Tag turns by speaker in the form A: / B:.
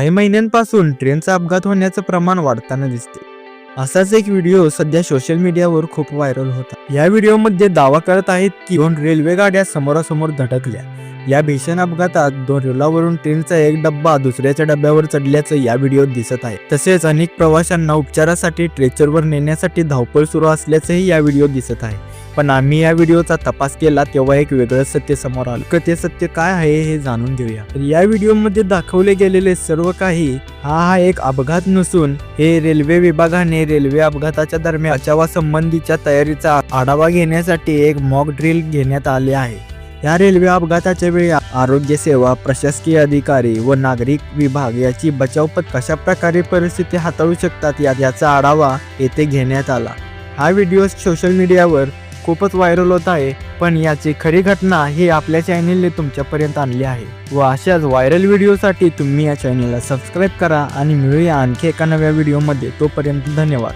A: काही महिन्यांपासून ट्रेनचा अपघात होण्याचं प्रमाण वाढताना दिसते. असाच एक व्हिडिओ सध्या सोशल मीडियावर खूप व्हायरल होता. या व्हिडिओमध्ये दावा करत आहेत की दोन रेल्वे गाड्या समोरासमोर धडकल्या. या भीषण अपघातात दोन रुलावरून ट्रेनचा एक डब्बा दुसऱ्याच्या डब्यावर चढल्याचं या व्हिडिओत दिसत आहे. तसेच अनेक प्रवाशांना उपचारासाठी ट्रेचरवर नेण्यासाठी धावपळ सुरू असल्याचंही या व्हिडिओत दिसत आहे. पण आम्ही या व्हिडिओचा तपास केला तेव्हा एक वेगळं सत्य समोर आलं. ते सत्य काय आहे हे जाणून घेऊया. तर या व्हिडिओमध्ये दाखवले गेलेले सर्व काही हा हा एक अपघात नसून हे रेल्वे विभागाने रेल्वे अपघाताच्या दरम्यान बचावासंबंधीच्या तयारीचा आढावा घेण्यासाठी एक मॉक ड्रिल घेण्यात आले आहे. या रेल्वे अपघाताच्या वेळी आरोग्य सेवा प्रशासकीय अधिकारी व नागरिक विभाग याची बचावपत कशा प्रकारे परिस्थिती हाताळू शकतात या- याचा आढावा येथे घेण्यात आला. हा व्हिडिओ सोशल मीडियावर खूपच व्हायरल होत आहे पण याची खरी घटना ही आपल्या चॅनेलने तुमच्यापर्यंत आणली आहे. व अशाच व्हायरल व्हिडिओसाठी तुम्ही या चॅनेलला सबस्क्राईब करा आणि मिळूया आणखी एका नव्या व्हिडिओमध्ये. तोपर्यंत धन्यवाद.